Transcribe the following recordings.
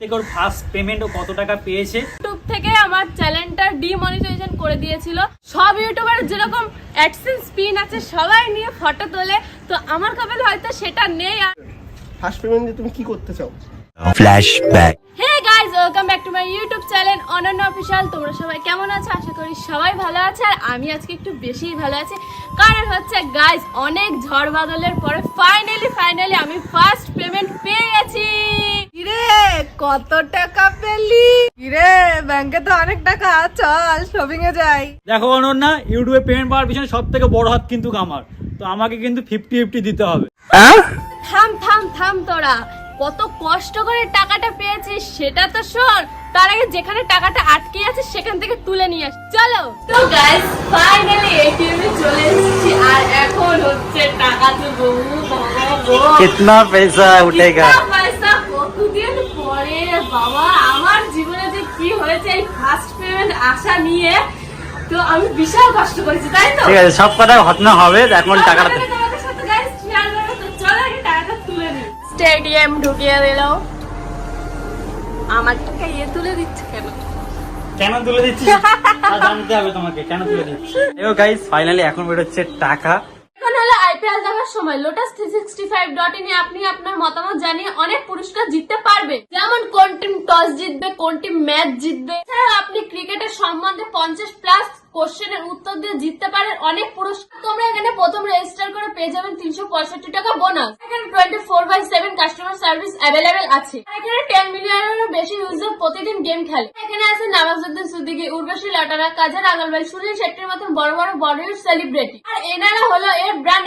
থেকে ওর first payment ও কত টাকা পেয়েছে? ইউটিউব থেকে আমার চ্যানেলটা ডিমনিটাইজেশন করে দিয়েছিল। সব ইউটিউবার যেরকম অ্যাডসেন্স পিন আছে সবাই নিয়ে ফটো তোলে। তো আমার কপালে হয়তো সেটা নেই আর ফার্স্ট পেমেন্ট দিয়ে তুমি কি করতে চাও? Flashback. Hey guys welcome back to my YouTube channel Ananya official তোমরা সবাই কেমন আছো? আশা করি সবাই ভালো আছে। আর আমি আজকে একটু বেশিই ভালো আছি। কারণ হচ্ছে গাইজ অনেক ঝড় বাদলের পরে ফাইনালি ফাইনালি আমি ফার্স্ট পেমেন্ট পেয়ে গেছি। কত টাকা পেলি? রে ব্যাংকে তো অনেক টাকা চল শপিং এ যাই। দেখো অনন্যা ইউটিউবে পেমেন্ট পাওয়ার পিছনে সব থেকে বড় হাত কিন্তু আমার তো আমাকে কিন্তু ফিফটি ফিফটি দিতে হবে। থাম থাম থাম তোরা। কত কষ্ট করে টাকাটা পেয়েছিস সেটা তো শোন। তার আগে যেখানে টাকাটা আটকে আছে সেখান থেকে তুলে নিয়ে আস। চলো। তো গাইস ফাইনালি এটিএম এ চলে এসেছি আর এখন হচ্ছে টাকা তো বহু কিতনা পয়সা উঠেগা আসা নিয়ে তো আমি বিশাল কষ্ট করেছি তাই তো? ঠিক আছে সব কথা ঘটনা হবে এখন টাকাটা। স্টেডিয়াম ঢুকিয়ে দিল। আমার টাকা ইয়ে তুলে দিচ্ছে কেন? কেন তুলে জানতে হবে তোমাকে কেন তুলে দিচ্ছিস? এও গাইস ফাইনালি এখন বেরোচ্ছে টাকা। এখন হলো আইপিএল দেখার সময় lotus three sixty five dot ইনে আপনি আপনার মতামত জানিয়ে অনেক পুরস্কার জিততে পারবে যেমন কোন টিম টস জিতবে, কোন টিম ম্যাচ জিতবে। এছাড়াও আপনি ক্রিকেটের সম্বন্ধে পঞ্চাশ প্লাস কোশ্চেনের উত্তর দিয়ে জিততে পারেন অনেক পুরস্কার। তোমরা এখানে প্রথম রেজিস্টার করে পেয়ে যাবেন তিনশো পঁয়ষট্টি টাকা বোনাস এখানে twenty four by seven customer service available আছে। এখানে টেন মিলিয়নেরও বেশি ইউজার প্রতিদিন গেম খেলে। এখানে আছে নওয়াজুদ্দিন সিদ্দিকী উর্বশী লাটারা কাজের আগলবাই সুনীল শেট্টির মতন বড় বড় বলিউড সেলিব্রিটি আর এনারা হলো এর ব্র্যান্ড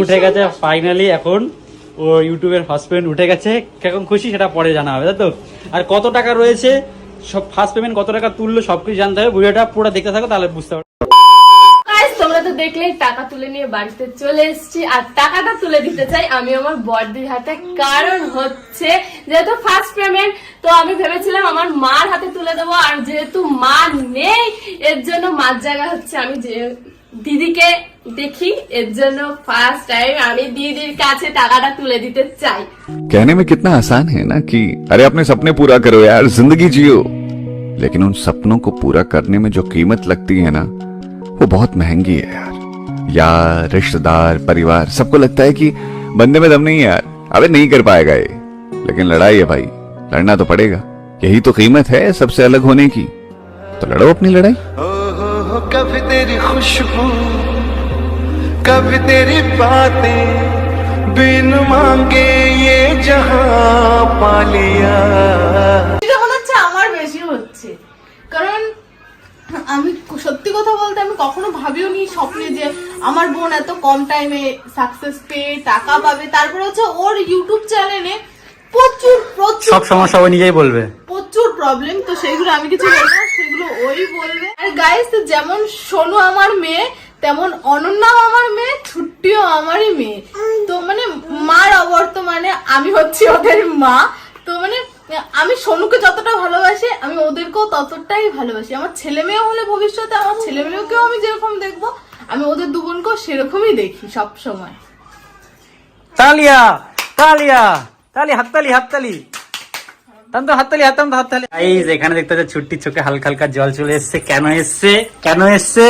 উঠে গেছে ফাইনালি এখন ও ইউটিউবের ফার্স্ট পেমেন্ট উঠে গেছে। কেমন খুশি সেটা পরে জানা হবে, তাই তো? আর কত টাকা রয়েছে, সব ফার্স্ট পেমেন্ট কত টাকা তুললো সবকিছু জানতে হবে। ভিডিওটা পুরো দেখতে থাকো, তাহলে বুঝতে পারবে। তোমরা তো দেখলেই টাকা তুলে নিয়ে বাড়িতে চলে এসেছি। আর টাকাটা তুলে দিতে চাই আমি আমার বর্দির হাতে, কারণ হচ্ছে যেহেতু ফার্স্ট পেমেন্ট তো আমি ভেবেছিলাম আমার মার হাতে তুলে দেবো। আর যেহেতু মা নেই, এর জন্য মার জায়গা হচ্ছে আমি যে দিদিকে দেখি এর জন্য ফার্স্ট টাইম আমি দিদির কাছে টাকাটা তুলে দিতে চাই कहने में कितना आसान है ना कि अरे अपने सपने पूरा करो यार जिंदगी जियो लेकिन उन सपनों को पूरा करने में जो कीमत लगती है ना वो बहुत महंगी है यार यार रिश्तेदार परिवार सबको लगता है कि बंदे में दम नहीं है यार अबे नहीं कर पाएगा ये लेकिन लड़ाई है भाई लड़ना तो पड़ेगा यही तो कीमत है सबसे अलग होने की तो लड़ो अपनी लड़ाई ओ हो हो कभी तेरी खुशबू कभी तेरी बातें बिन मांगे ये जहां पा लिया এটা মনে হচ্ছে আমার বেশি হচ্ছে কারণ আমি সত্যি কথা বলতে আমি কখনো ভাবিও নি স্বপ্নে যে আমার বোন এত কম টাইমে সাকসেস পেয়ে টাকা পাবে তারপরে হচ্ছে ওর ইউটিউব চ্যানেলে প্রচুর প্রচুর সব সমস্যা ও নিজেই বলবে প্রচুর প্রবলেম তো সেগুলো আমি কিছু বলবো না, সেগুলো ওই বলবে। আর গাইস যেমন সোনু আমার মেয়ে, তেমন অনন্যাও আমার মেয়ে, ছুট্টিও আমারই মেয়ে। তো মানে মার অবর্তমানে আমি হচ্ছি ওদের মা। তো মানে আমি সোনুকে যতটা ভালোবাসি, আমি ওদেরকেও ততটাই ভালোবাসি। আমার ছেলে মেয়ে হলে ভবিষ্যতে আমার ছেলে মেয়েকেও আমি যেরকম দেখব, আমি ওদের দু বোনকেও সেরকমই দেখি সব সময় তালিয়া তালিয়া, তালি, হাততালি হাততালি। তো হাততালি হাততালি এই এখানে দেখতে চোখে হালকা হালকা জল চলে কেন এসছে? কেন এসছে?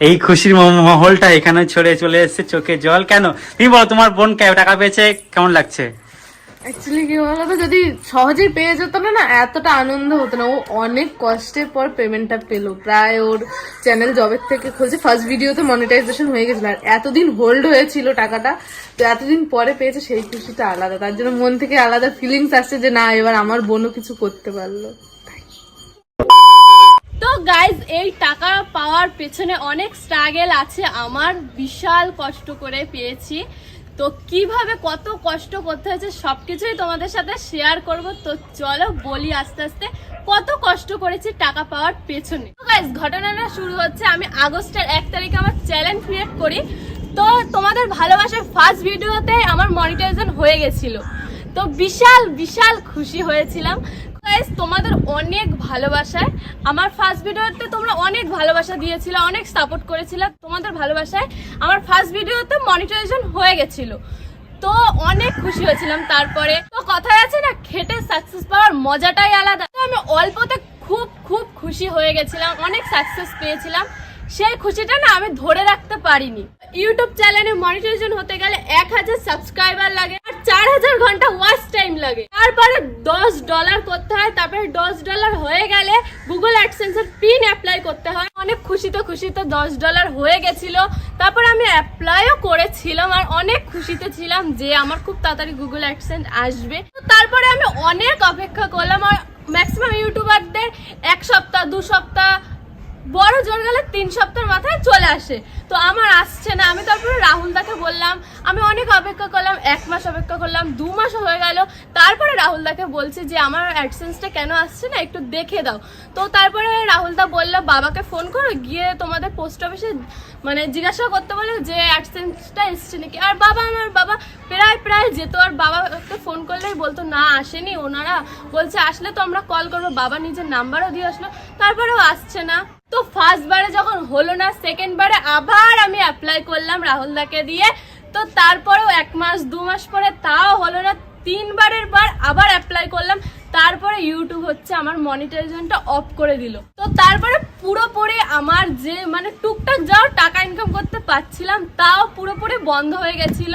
এই খুশির মহলটা এখানে ছড়ে চলে চোখে জল। কেন? তুমি বলো, তোমার বোন টাকা পেয়েছে? কেমন লাগছে? অ্যাকচুয়ালি কি বলতো, যদি সহজেই পেয়ে যেত না না, এতটা আনন্দ হতো না। ও অনেক কষ্টের পর পেমেন্টটা পেল। প্রায় ওর চ্যানেল জবের থেকে খুলছে। ফার্স্ট ভিডিওতে মনিটাইজেশন হয়ে গেছিল। আর এতদিন হোল্ড হয়েছিল টাকাটা, তো এতদিন পরে পেয়েছে, সেই খুশিটা আলাদা। তার জন্য মন থেকে আলাদা ফিলিংস আসছে যে, না, এবার আমার বোনও কিছু করতে পারল। তো গাইজ এই টাকা পাওয়ার পেছনে অনেক স্ট্রাগেল আছে। আমার বিশাল কষ্ট করে পেয়েছি। তো কীভাবে কত কষ্ট করতে হয়েছে সবকিছুই তোমাদের সাথে শেয়ার করব। তো চলো বলি আস্তে আস্তে, কত কষ্ট করেছি টাকা পাওয়ার পেছনে। ঘটনাটা শুরু হচ্ছে, আমি আগস্টের এক তারিখে আমার চ্যালেঞ্জ ক্রিয়েট করি। তো তোমাদের ভালোবাসার ফার্স্ট ভিডিওতে আমার মনিটাইজেশন হয়ে গেছিল। তো বিশাল বিশাল খুশি হয়েছিলাম। তোমাদের অনেক ভালোবাসায় আমার ফার্স্ট ভিডিওতে তোমরা অনেক ভালোবাসা দিয়েছিলে, অনেক সাপোর্ট করেছিলে। তোমাদের ভালোবাসায় আমার ফার্স্ট ভিডিওতে মনিটাইজেশন হয়ে গেছিল। তো অনেক খুশি হয়েছিলাম তারপরে। তো কথায় আছে না, খেটে সাকসেস পাওয়ার মজাটাই আলাদা। তো আমি অল্পতে খুব খুব খুশি হয়ে গেছিলাম, অনেক সাকসেস পেয়েছিলাম। সেই খুশিটা না আমি ধরে রাখতে পারিনি। ইউটিউব চ্যানেলে মনিটাইজেশন হতে গেলে এক হাজার সাবস্ক্রাইবার লাগে, আর চার হাজার ঘণ্টা ওয়াচ লাগে। তারপরে দশ ডলার করতে হয়, তারপরে দশ ডলার হয়ে গেলে গুগল অ্যাডসেন্সের পিন অ্যাপ্লাই করতে হয়। অনেক খুশিতে খুশিতে দশ ডলার হয়ে গেছিল। তারপর আমি অ্যাপ্লাইও করেছিলাম আর অনেক খুশিতে ছিলাম যে আমার খুব তাড়াতাড়ি গুগল অ্যাডসেন্স আসবে। তো তারপরে আমি অনেক অপেক্ষা করলাম আর ম্যাক্সিমাম ইউটিউবারদের এক সপ্তাহ, দু সপ্তাহ বড় জোর গেলে তিন সপ্তাহের মাথায় চলে আসে। তো আমার আসছে না। আমি তারপরে রাহুল দাকে বললাম, আমি অনেক অপেক্ষা করলাম, এক মাস অপেক্ষা করলাম, দু মাস হয়ে গেল। তারপরে রাহুল দাকে বলছি যে, আমার অ্যাডসেন্সটা কেন আসছে না? একটু দেখে দাও। তো তারপরে রাহুল দা বলল, বাবাকে ফোন করো, গিয়ে তোমাদের পোস্ট অফিসে মানে জিজ্ঞাসা করতে বলে যে অ্যাডসেন্সটা এসছে নাকি? আর বাবা আমার, বাবা প্রায় প্রায় যেত। আর বাবাকে ফোন করলেই বলতো, না, আসেনি। ওনারা বলছে, আসলে তো আমরা কল করব। বাবা নিজের নাম্বারও দিয়ে আসলো। তারপরেও আসছে না। তো ফার্স্ট বারে যখন হলো না সেকেন্ড বারে আবার আমি অ্যাপ্লাই করলাম রাহুল দাকে দিয়ে। তো তারপরেও এক মাস, দু মাস পরে তাও হলো না তিনবারের বার আবার অ্যাপ্লাই করলাম। তারপরে ইউটিউব হচ্ছে আমার মনিটাইজেশনটা অফ করে দিল। তো তারপরে পুরোপুরি আমার যে মানে টুকটাক যাও টাকা ইনকাম করতে পারছিলাম, তাও পুরোপুরি বন্ধ হয়ে গেছিল।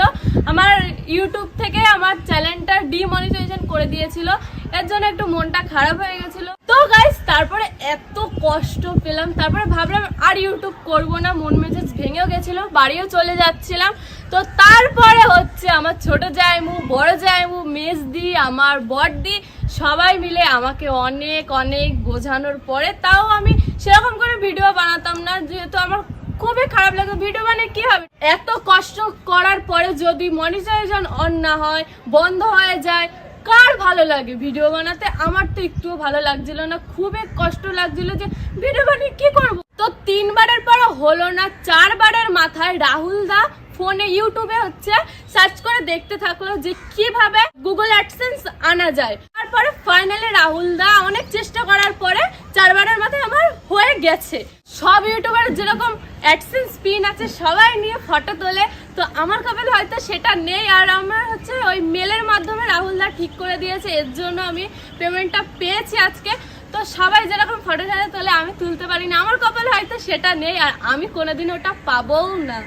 আমার ইউটিউব থেকে আমার চ্যানেলটা ডিমনিটাইজেশন করে দিয়েছিল। এর জন্য একটু মনটা খারাপ হয়ে গেছিল। তো গাইস তারপরে এত কষ্ট পেলাম, তারপরে ভাবলাম আর ইউটিউব করব না, মন মেজাজ ভেঙেও গেছিল, বাড়িও চলে যাচ্ছিলাম। তো তারপরে হচ্ছে আমার ছোট জায়মু বড় জায়মু মেজদি, আমার বড়দি, সবাই মিলে আমাকে অনেক অনেক বোঝানোর পরে তাও আমি সেরকম করে ভিডিও বানাতাম না, যেহেতু আমার খুবই খারাপ লাগে ভিডিও মানে কি হবে? এত কষ্ট করার পরে যদি মনিটাইজেশন অন না হয়, বন্ধ হয়ে যায় কার ভালো লাগে? ভিডিও বানাতে আমার তো একটুও ভালো লাগছিল না। খুবই কষ্ট লাগছিল যে ভিডিও বানিয়ে কি করব? তো তিনবারের পর হলো না, চারবারের মাথায় রাহুল দা ফোনে, ইউটিউবে হচ্ছে সার্চ করে দেখতে থাকল যে কীভাবে গুগল অ্যাডসেন্স আনা যায়। তারপরে ফাইনালি রাহুল দা অনেক চেষ্টা করার পরে চারবারের মাথায় আমার হয়ে গেছে। সব ইউটিউবার যেরকম অ্যাডসেন্স পিন আছে, সবাই নিয়ে ফটো তোলে। তো আমার কপালে হয়তো সেটা নেই, আর আমার হচ্ছে ওই মেলের মাধ্যমে রাহুল দা ঠিক করে দিয়েছে। এর জন্য আমি পেমেন্টটা পেয়েছি আজকে। তো সবাই যেরকম ফটো সাথে তোলে, আমি তুলতে পারি না। আমার কপালে হয়তো সেটা নেই, আর আমি কোনোদিন ওটা পাবও না।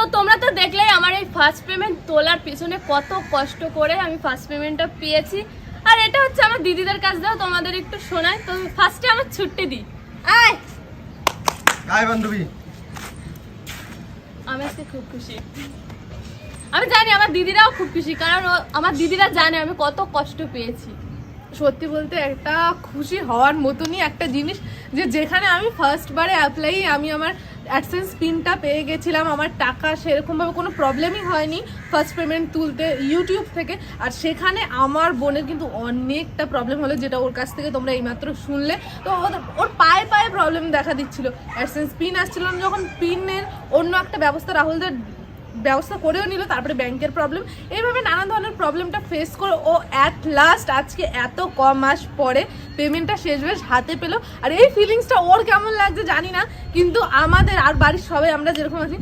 তো তোমরা তো দেখলেই আমার এই ফার্স্ট পেমেন্ট তোলার পিছনে কত কষ্ট করে আমি ফার্স্ট পেমেন্টটা পেয়েছি। আর এটা হচ্ছে আমার দিদিদের কাছ দাও তোমাদের একটু শোনায় তো ফার্স্টে আমার ছুটি দিই আয়! হাই বান্ধবী। আমি আজকে খুব খুশি। আমি জানি আমার দিদিরাও খুব খুশি কারণ ও- আমার দিদিরা জানে আমি কত কষ্ট পেয়েছি। সত্যি বলতে একটা খুশি হওয়ার মতনই একটা জিনিস যে যেখানে আমি ফার্স্ট বারে অ্যাপ্লাই আমি আমার অ্যাডসেন্স পিনটা পেয়ে গেছিলাম। আমার টাকা সেরকমভাবে কোনো প্রবলেমই হয়নি। ফার্স্ট পেমেন্ট তুলতে ইউটিউব থেকে। আর সেখানে আমার বোনের কিন্তু অনেকটা প্রবলেম হলো, যেটা ওর কাছ থেকে তোমরা এইমাত্র শুনলে। তো ওর- পায়ে পায়ে প্রবলেম দেখা দিচ্ছিল। অ্যাডসেন্স পিন আসছিল যখন পিনের অন্য একটা ব্যবস্থা রাহুলদের ব্যবস্থা করেও নিল, তারপরে ব্যাংকের প্রবলেম এইভাবে নানা ধরনের প্রবলেমটা ফেস করে ও অ্যাট লাস্ট আজকে এত কম মাস পরে পেমেন্টটা শেষ বেশ হাতে পেল। আর এই ফিলিংসটা ওর কেমন লাগছে জানি না, কিন্তু আমাদের আর বাড়ির সবাই আমরা যেরকম আছি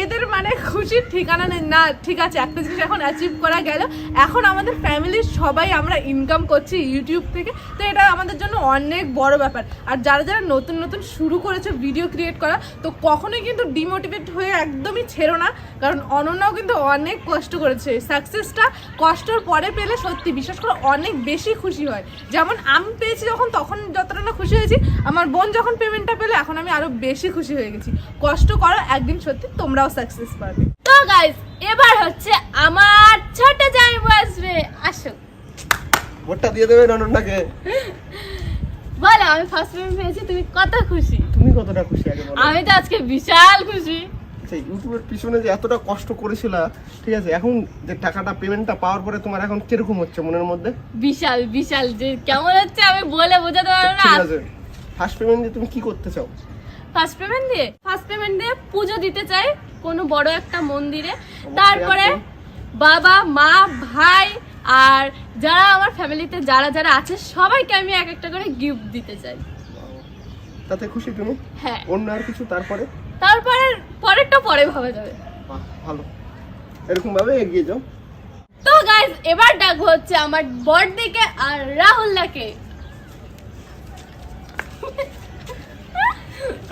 এদের মানে খুশির ঠিকানা নেই। না, ঠিক আছে, একটা জিনিস এখন অ্যাচিভ করা গেল। এখন আমাদের ফ্যামিলির সবাই আমরা ইনকাম করছি ইউটিউব থেকে। তো এটা আমাদের জন্য অনেক বড় ব্যাপার। আর যারা যারা নতুন নতুন শুরু করেছে ভিডিও ক্রিয়েট করা, তো কখনোই কিন্তু ডিমোটিভেট হয়ে একদমই ছেড়ো না। কারণ অনন্যাও কিন্তু অনেক কষ্ট করেছে। সাকসেসটা কষ্টর পরে পেলে সত্যি বিশেষ করে, অনেক বেশি খুশি হয়। যেমন আমি পেয়েছি যখন, তখন যতটা না খুশি হয়েছি, আমার বোন যখন পেমেন্টটা পেলে, এখন আমি আরও বেশি খুশি হয়ে গেছি। কষ্ট করো, একদিন সত্যি তোমরাও সাকসেস পাবে। তো গাইস এবার হচ্ছে আমার ছোট জামাইবু আসবে। আসো ভোটটা দিয়ে দেবেন অনন্যাকে বলো আমি ফার্স্ট পেমেন্ট পেয়েছি তুমি কত খুশি? তুমি কতটা খুশি আগে বলো। আমি তো আজকে বিশাল খুশি। আচ্ছা ইউটিউবের পিছনে যে এতটা কষ্ট করেছিল ঠিক আছে এখন যে টাকাটা পেমেন্টটা পাওয়ার পরে তোমার এখন কীরকম হচ্ছে মনের মধ্যে? বিশাল বিশাল যে কেমন হচ্ছে আমি বলে বোঝাতে পারব না। ঠিক আছে। ফার্স্ট পেমেন্ট দিয়ে তুমি কি করতে চাও? ফার্স্ট পেমেন্ট দিয়ে ফার্স্ট পেমেন্ট দিয়ে পুজো দিতে চাই কোনো বড় একটা মন্দিরে। তারপরে বাবা মা ভাই আর যারা আমার ফ্যামিলিতে যারা যারা আছে সবাইকে আমি এক একটা করে গিফট দিতে চাই। তাতে খুশি তুমি? হ্যাঁ। অন্য আর কিছু তারপরে? তারপরে পরেরটা পরে ভাবা যাবে। ভালো। এরকম ভাবে এগিয়ে যাও। তো গাইজ এবার ডাকবো হচ্ছে আমার বড়দিকে আর রাহুলদাকে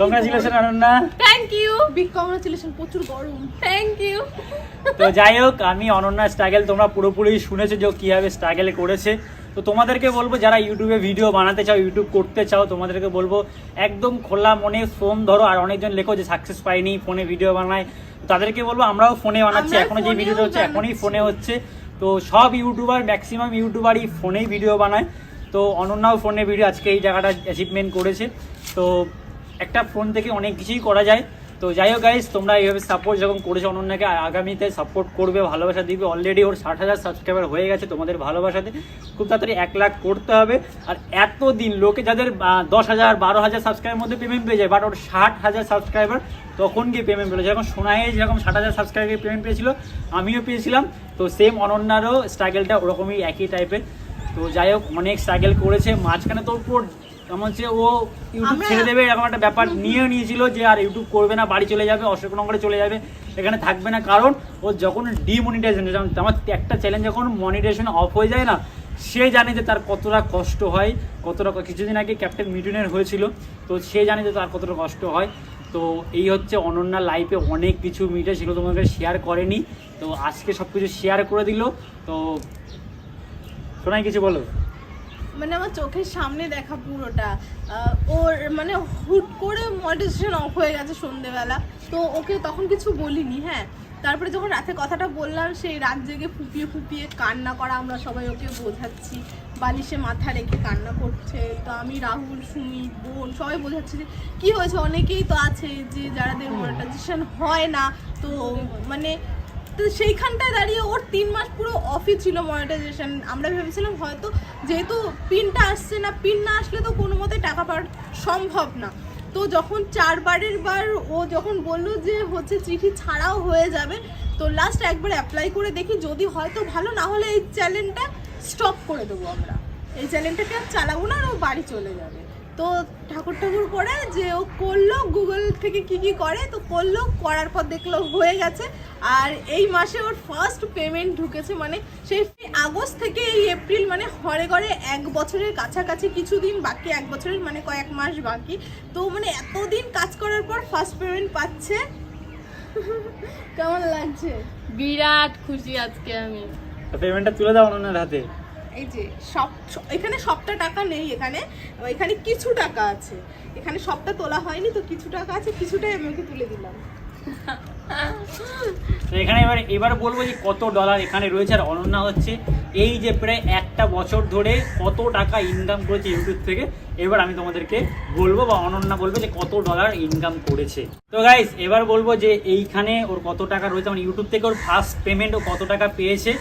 congratulation Ananya thank you big congratulation প্রচুর গরম। থ্যাংক ইউ তো যাই হোক আমি অনন্যা স্ট্রাগেল তোমরা পুরোপুরি শুনেছো যে ও কীভাবে স্ট্রাগেল করেছে। তো তোমাদেরকে বলব যারা ইউটিউবে ভিডিও বানাতে চাও ইউটিউব করতে চাও তোমাদেরকে বলব একদম খোলা মনে ফোন ধরো আর অনেকজন লেখো যে সাকসেস পাইনি ফোনে ভিডিও বানায়। তাদেরকে বলব আমরাও ফোনে বানাচ্ছি আমরা এখনও যে ভিডিওটা হচ্ছে এখনই ফোনে হচ্ছে। তো সব ইউটিউবার ম্যাক্সিমাম ইউটিউবারই ফোনেই ভিডিও বানায়। তো অনন্যাও ফোনে ভিডিও আজকে এই জায়গাটা অ্যাচিভমেন্ট করেছে। তো একটা ফোন থেকে অনেক কিছুই করা যায়। তো যাই হোক গাইজ তোমরা এইভাবে সাপোর্ট যখন করেছ অনন্যাকে আগামীতে সাপোর্ট করবে, ভালোবাসা দিবে। অলরেডি ওর ষাট হাজার সাবস্ক্রাইবার হয়ে গেছে তোমাদের ভালোবাসাতে খুব তাড়াতাড়ি এক লাখ করতে হবে। আর এত দিন লোকে যাদের দশ হাজার, বারো হাজার সাবস্ক্রাইবের মধ্যে পেমেন্ট পেয়ে যায় বাট ওর ষাট হাজার সাবস্ক্রাইবার তখন গিয়ে পেমেন্ট পেল। যেরকম সোনাই যেরকম ষাট হাজার সাবস্ক্রাইবার পেমেন্ট পেয়েছিল, আমিও পেয়েছিলাম। তো সেম অনন্যারও স্ট্রাগেলটা ওরকমই একই টাইপের তো যাই হোক, অনেক স্ট্রাগল করেছে। মাঝখানে তো পুরো কেমন হচ্ছে ও ইউটিউব ছেড়ে দেবে এরকম একটা ব্যাপার নিয়ে নিয়েছিল যে আর ইউটিউব করবে না বাড়ি চলে যাবে অশোকনগরে চলে যাবে এখানে থাকবে না। কারণ ও যখন ডিমনিটাইজেশন আমার একটা চ্যালেঞ্জ যখন মনিটাইজেশন অফ হয়ে যায় না সে জানে যে তার কতটা কষ্ট হয় কতটা কিছুদিন আগে ক্যাপ্টেন মিটুনের হয়েছিল তো সে জানে যে তার কতটা কষ্ট হয়। তো এই হচ্ছে অনন্যা লাইফে অনেক কিছু মিটে সেগুলো তোমাকে শেয়ার করেনি। তো আজকে সব কিছু শেয়ার করে দিল। তো শোনাই কিছু বলো? মানে আমার চোখের সামনে দেখা পুরোটা। ওর মানে হুট করে মডিটেশন অফ হয়ে গেছে সন্ধেবেলা। তো ওকে তখন কিছু বলিনি হ্যাঁ। তারপরে যখন রাতে কথাটা বললাম, সেই রাত জেগে ফুপিয়ে ফুপিয়ে কান্না করা আমরা সবাই ওকে বোঝাচ্ছি। বালিশে মাথা রেখে কান্না করছে। তো আমি, রাহুল, সুমিত, বোন সবাই বোঝাচ্ছি যে, কী হয়েছে? অনেকেই তো আছে যে যারাদের মনিটাইজেশন হয় না। তো মানে তো সেইখানটায় দাঁড়িয়ে ওর তিন মাস পুরো অফই ছিল মনিটাইজেশন আমরা ভেবেছিলাম হয়তো যেহেতু পিনটা আসছে না পিন না আসলে তো কোনো মতে টাকা পাওয়া সম্ভব না। তো যখন চারবারের বার ও যখন বলল যে হচ্ছে চিঠি ছাড়াও হয়ে যাবে, তো লাস্ট একবার অ্যাপ্লাই করে দেখি যদি হয়তো ভালো, না হলে এই চ্যানেলটা স্টপ করে দেবো আমরা। এই চ্যানেলটাকে আর চালাবো না আর ও বাড়ি চলে যাবে। তো ঠাকুর ঠাকুর করে যে ও করল গুগল থেকে কি কি করে তো করল করার পর দেখল হয়ে গেছে। আর এই মাসে ওর ফার্স্ট পেমেন্ট ঢুকেছে মানে সেই আগস্ট থেকে এই এপ্রিল মানে হরে ঘরে এক বছরের কাছাকাছি কিছুদিন বাকি এক বছরের মানে কয়েক মাস বাকি। তো মানে এতদিন কাজ করার পর ফার্স্ট পেমেন্ট পাচ্ছে। কেমন লাগছে? বিরাট খুশি আজকে আমি। পেমেন্টটা তুলে দাও অনন্যার হাতে। এই যে সব এখানে সবটা টাকা নেই, এখানে এখানে কিছু টাকা আছে। এখানে সবটা তোলা হয়নি, তো কিছু টাকা আছে, কিছুটাই আমি ওকে তুলে দিলাম। এখানে এবার এবার বলব যে কত ডলার এখানে রয়েছে আর অনন্যা হচ্ছে। এই যে প্রায় একটা বছর ধরে কত টাকা ইনকাম করেছে ইউটিউব থেকে, এবার আমি তোমাদেরকে বলব বা অনন্যা বলবে যে কত ডলার ইনকাম করেছে। তো গাইস এবার বলব যে এইখানে ওর কত টাকা রয়েছে মানে ইউটিউব থেকে ওর ফার্স্ট পেমেন্ট ও কত টাকা পেয়েছে।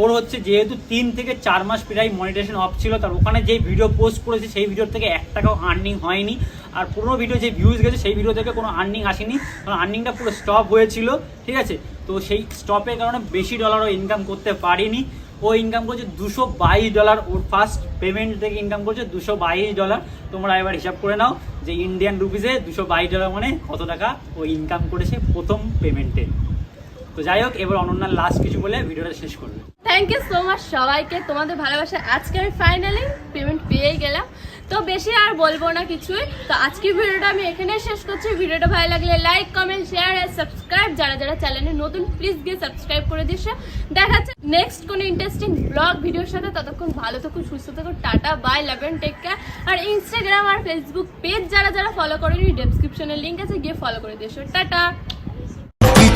ওর হচ্ছে যেহেতু তিন থেকে চার মাস প্রায় মনিটেশন অফ ছিল, তার ওখানে যে ভিডিও পোস্ট করেছে, সেই ভিডিও থেকে এক টাকাও আর্নিং হয়নি। আর পুরোনো ভিডিও যে ভিউজ গেছে, সেই ভিডিও থেকে কোনো আর্নিং আসেনি। কারণ আর্নিংটা পুরো স্টপ হয়েছিল, ঠিক আছে? তো সেই স্টপের কারণে বেশি ডলারও ইনকাম করতে পারিনি। ও ইনকাম করছে দুশো বাইশ ডলার ওর ফার্স্ট পেমেন্ট থেকে ইনকাম করছে দুশো বাইশ ডলার তোমরা এবার হিসাব করে নাও যে ইন্ডিয়ান রুপিসে দুশো বাইশ ডলার মানে কত টাকা ও ইনকাম করেছে প্রথম পেমেন্টে তো যাই হোক, এবার অনন্যার লাস্ট কিছু বলে ভিডিওটা শেষ করবে। থ্যাংক ইউ সো মাচ সবাইকে, তোমাদের ভালোবাসা আজকে আমি ফাইনালি পেমেন্ট পেয়েই গেলাম। তো বেশি আর বলব না কিছুই। তো আজকের ভিডিওটা আমি এখানে শেষ করছি। ভিডিওটা ভালো লাগলে লাইক কমেন্ট শেয়ার আর সাবস্ক্রাইব যারা যারা চ্যানেলে নতুন প্লিজ গিয়ে সাবস্ক্রাইব করে দিস। দেখা যাচ্ছে নেক্সট কোনো ইন্টারেস্টিং ব্লগ ভিডিওর সাথে। ততক্ষণ ভালো থাকুন সুস্থ থাকুন tata bye love and take care R Instagram আর ফেসবুক পেজ যারা যারা ফলো করেনি ডেসক্রিপশনের লিঙ্ক আছে, গিয়ে ফলো করে দিস। টাটা।